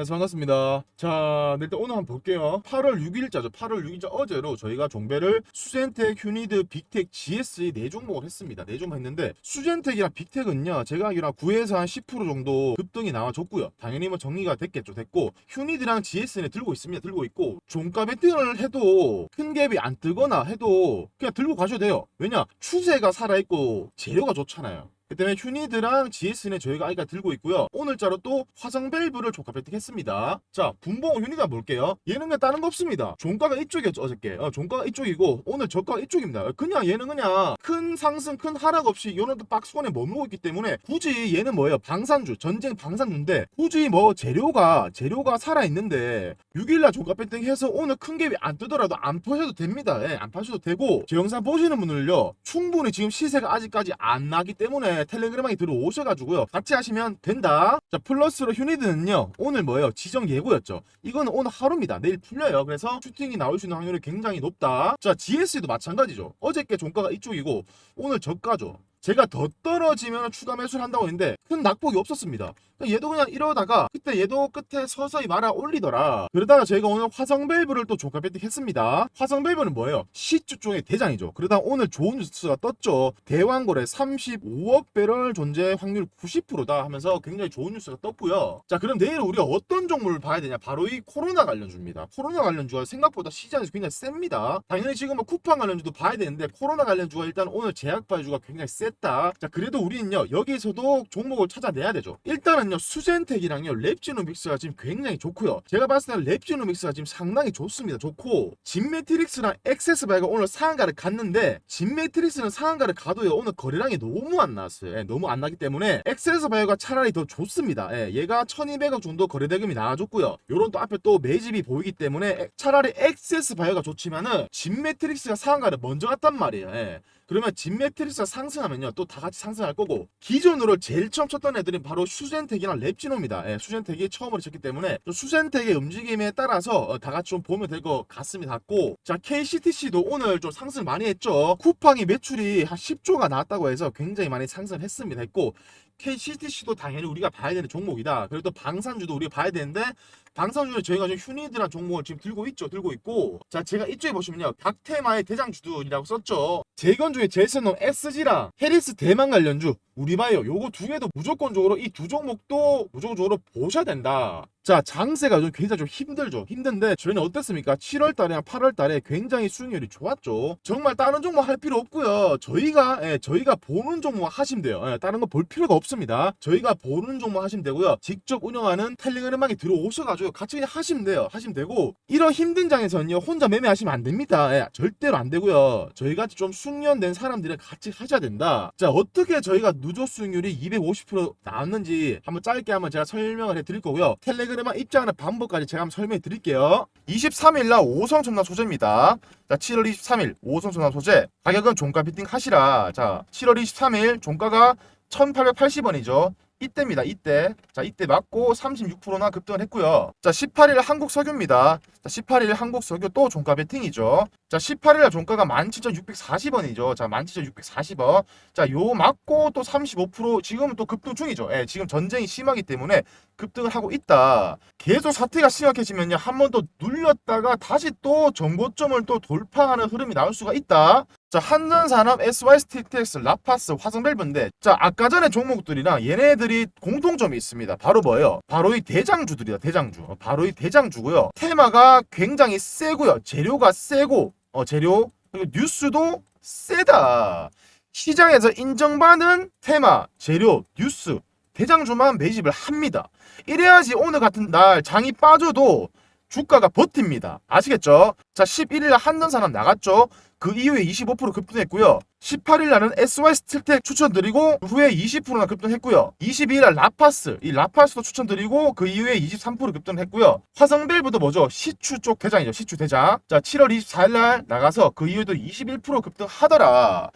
안녕하세요 반갑습니다. 자 네, 일단 오늘 한번 볼게요. 8월 6일자죠. 8월 6일자 어제로 저희가 종배를 수젠텍, 휴니드, 빅텍, GS 네 종목을 했습니다. 네 종목 했는데 수젠텍이랑 빅텍은요 제가 알기로 한 9에서 한 10% 정도 급등이 나와줬고요. 당연히 뭐 정리가 됐겠죠. 됐고 휴니드랑 GS는 들고 있습니다. 들고 있고 종가 베팅을 해도 큰 갭이 안 뜨거나 해도 그냥 들고 가셔도 돼요. 왜냐 추세가 살아있고 재료가 좋잖아요 그 때문에 휴니드랑 GS는 저희가 아이가 들고 있고요. 오늘자로 또 화성 밸브를 조카 배팅했습니다. 자, 분봉 휴니드 볼게요. 얘는 그냥 다른 거 없습니다. 종가가 이쪽이었죠, 어저께. 어, 종가가 이쪽이고 오늘 저가가 이쪽입니다. 그냥 얘는 그냥 큰 상승, 큰 하락 없이 요런 박스권에 머무르고 있기 때문에 굳이 얘는 뭐예요? 방산주, 전쟁 방산주인데 굳이 뭐 재료가 재료가 살아 있는데 6일날 종가 배팅해서 오늘 큰 갭이 안 뜨더라도 안 파셔도 됩니다. 예, 안 파셔도 되고 제 영상 보시는 분들요 충분히 지금 시세가 아직까지 안 나기 때문에 텔레그램에 들어오셔가지고요 같이 하시면 된다. 자 플러스로 휴니드는요 오늘 뭐예요? 지정 예고였죠. 이거는 오늘 하루입니다. 내일 풀려요. 그래서 슈팅이 나올 수 있는 확률이 굉장히 높다. 자 GS도 마찬가지죠. 어저께 종가가 이쪽이고 오늘 저가죠. 제가 더 떨어지면 추가 매수를 한다고 했는데 큰 낙폭이 없었습니다. 그러니까 얘도 그냥 이러다가 그때 얘도 끝에 서서히 말아 올리더라. 그러다가 저희가 오늘 화성 밸브를 또 조카 배팅했습니다. 화성 밸브는 뭐예요? 시주 쪽의 대장이죠. 그러다 오늘 좋은 뉴스가 떴죠. 대왕거래 35억 배럴 존재 확률 90%다 하면서 굉장히 좋은 뉴스가 떴고요. 자 그럼 내일 우리가 어떤 종목을 봐야 되냐? 바로 이 코로나 관련주입니다. 코로나 관련주가 생각보다 시장에서 굉장히 셉니다. 당연히 지금 뭐 쿠팡 관련주도 봐야 되는데 코로나 관련주가 일단 오늘 제약바이주가 굉장히 셌다. 자 그래도 우리는요 여기서도 종목을 찾아내야 되죠. 일단은 요 수젠텍이랑요 랩지노믹스가 지금 굉장히 좋고요. 제가 봤을 때 랩지노믹스가 지금 상당히 좋습니다. 좋고 진매트릭스랑 엑세스바이가 오늘 상한가를 갔는데 진매트릭스는 상한가를 가도요 오늘 거래량이 너무 안 나왔어요. 예, 너무 안 나기 때문에 엑세스바이오가 차라리 더 좋습니다. 예, 얘가 1200억 정도 거래대금이 나와줬고요. 요런 또 앞에 또 매집이 보이기 때문에 에- 차라리 엑세스바이오가 좋지만은 진매트릭스가 상한가를 먼저 갔단 말이에요. 예. 그러면 진 매트릭스가 상승하면요 또 다 같이 상승할 거고 기존으로 제일 처음 쳤던 애들이 바로 수젠텍이나 랩지노입니다. 예, 수젠텍이 처음으로 쳤기 때문에 좀 수젠텍의 움직임에 따라서 어, 다 같이 좀 보면 될 것 같습니다. 같고 자 KCTC도 오늘 좀 상승 많이 했죠. 쿠팡이 매출이 한 10조가 나왔다고 해서 굉장히 많이 상승했습니다. 했고 KCTC도 당연히 우리가 봐야 되는 종목이다. 그리고 또 방산주도 우리가 봐야 되는데 방산주는 저희가 지금 휴니드란 종목을 지금 들고 있죠. 들고 있고 자 제가 이쪽에 보시면요. 각 테마의 대장주들이라고 썼죠. 재건 중에 제일 센놈 SG랑 해리스 대만 관련주 우리바이오 요거 두 개도 무조건적으로 이 두 종목도 무조건적으로 보셔야 된다. 자 장세가 좀 굉장히 좀 힘들죠. 힘든데 저희는 어땠습니까? 7월 달이랑 8월 달에 굉장히 수익률이 좋았죠. 정말 다른 종목 할 필요 없고요. 저희가 예, 저희가 보는 종목 하시면 돼요. 예, 다른 거 볼 필요가 없습니다. 저희가 보는 종목 하시면 되고요. 직접 운영하는 텔레그램방에 들어오셔가지고 같이 그냥 하시면 돼요. 하시면 되고 이런 힘든 장에서는요 혼자 매매하시면 안 됩니다. 예, 절대로 안 되고요. 저희 같이 좀 숙련된 사람들이랑 같이 하셔야 된다. 자 어떻게 저희가 누적 수익률이 250% 나왔는지 한번 짧게 한번 제가 설명을 해드릴 거고요. 텔레그램만 입장하는 방법까지 제가 한번 설명해 드릴게요. 23일날 5성 첨단 소재입니다. 자 7월 23일 5성 첨단 소재 가격은 종가 비팅 하시라. 자 7월 23일 종가가 1880원이죠. 이때입니다. 이때. 자, 이때 맞고 36%나 급등을 했고요. 자, 18일 한국 석유입니다. 자, 18일 한국 석유 또 종가 베팅이죠. 자, 18일 종가가 17,640원이죠. 자, 17,640원. 자, 요 맞고 또 35% 지금은 또 급등 중이죠. 예, 지금 전쟁이 심하기 때문에 급등을 하고 있다. 계속 사태가 심각해지면요. 한 번 더 눌렸다가 다시 또 정고점을 또 돌파하는 흐름이 나올 수가 있다. 자, 한전산업, SY스틱텍스, 라파스, 화성밸브인데 자, 아까 전에 종목들이랑 얘네들이 공통점이 있습니다. 바로 뭐예요? 바로 이 대장주들이다. 대장주. 어, 바로 이 대장주고요. 테마가 굉장히 세고요. 재료가 세고 어, 재료 그리고 뉴스도 세다. 시장에서 인정받는 테마, 재료, 뉴스, 대장주만 매집을 합니다. 이래야지 오늘 같은 날 장이 빠져도 주가가 버팁니다. 아시겠죠? 자, 11일 한전산업 나갔죠? 그 이후에 25% 급등했고요. 18일 날은 SY 스틸텍 추천드리고 그 후에 20%나 급등했고요. 22일 날 라파스, 이 라파스도 추천드리고 그 이후에 23% 급등했고요. 화성밸브도 뭐죠? 시추 쪽 대장이죠. 시추 대장. 자, 7월 24일 날 나가서 그 이후에도 21% 급등하더라.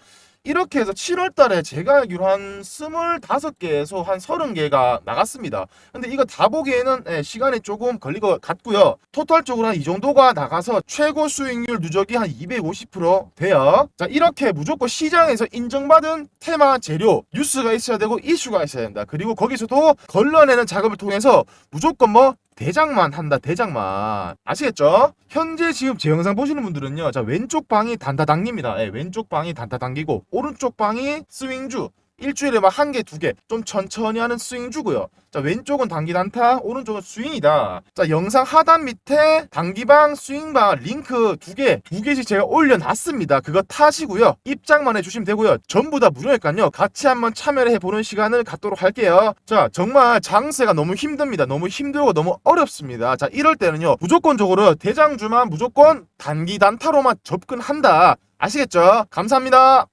이렇게 해서 7월 달에 제가 알기로 한 25개에서 한 30개가 나갔습니다. 근데 이거 다 보기에는 예, 시간이 조금 걸릴 것 같고요. 토탈적으로 한 이 정도가 나가서 최고 수익률 누적이 한 250% 돼요. 자, 이렇게 무조건 시장에서 인정받은 테마 재료, 뉴스가 있어야 되고 이슈가 있어야 된다. 그리고 거기서도 걸러내는 작업을 통해서 무조건 뭐 대장만 한다 대장만 아시겠죠? 현재 지금 제 영상 보시는 분들은요 자 왼쪽 방이 단타 당깁니다 예, 왼쪽 방이 단타 당기고 오른쪽 방이 스윙주 일주일에 막 한 개, 두 개, 좀 천천히 하는 스윙주고요. 자, 왼쪽은 단기 단타, 오른쪽은 스윙이다. 자, 영상 하단 밑에 단기방, 스윙방 링크 두 개, 두 개씩 제가 올려놨습니다. 그거 타시고요. 입장만 해주시면 되고요. 전부 다 무료니까요. 같이 한번 참여를 해보는 시간을 갖도록 할게요. 자, 정말 장세가 너무 힘듭니다. 너무 힘들고 너무 어렵습니다. 자, 이럴 때는요. 무조건적으로 대장주만 무조건 단기 단타로만 접근한다. 아시겠죠? 감사합니다.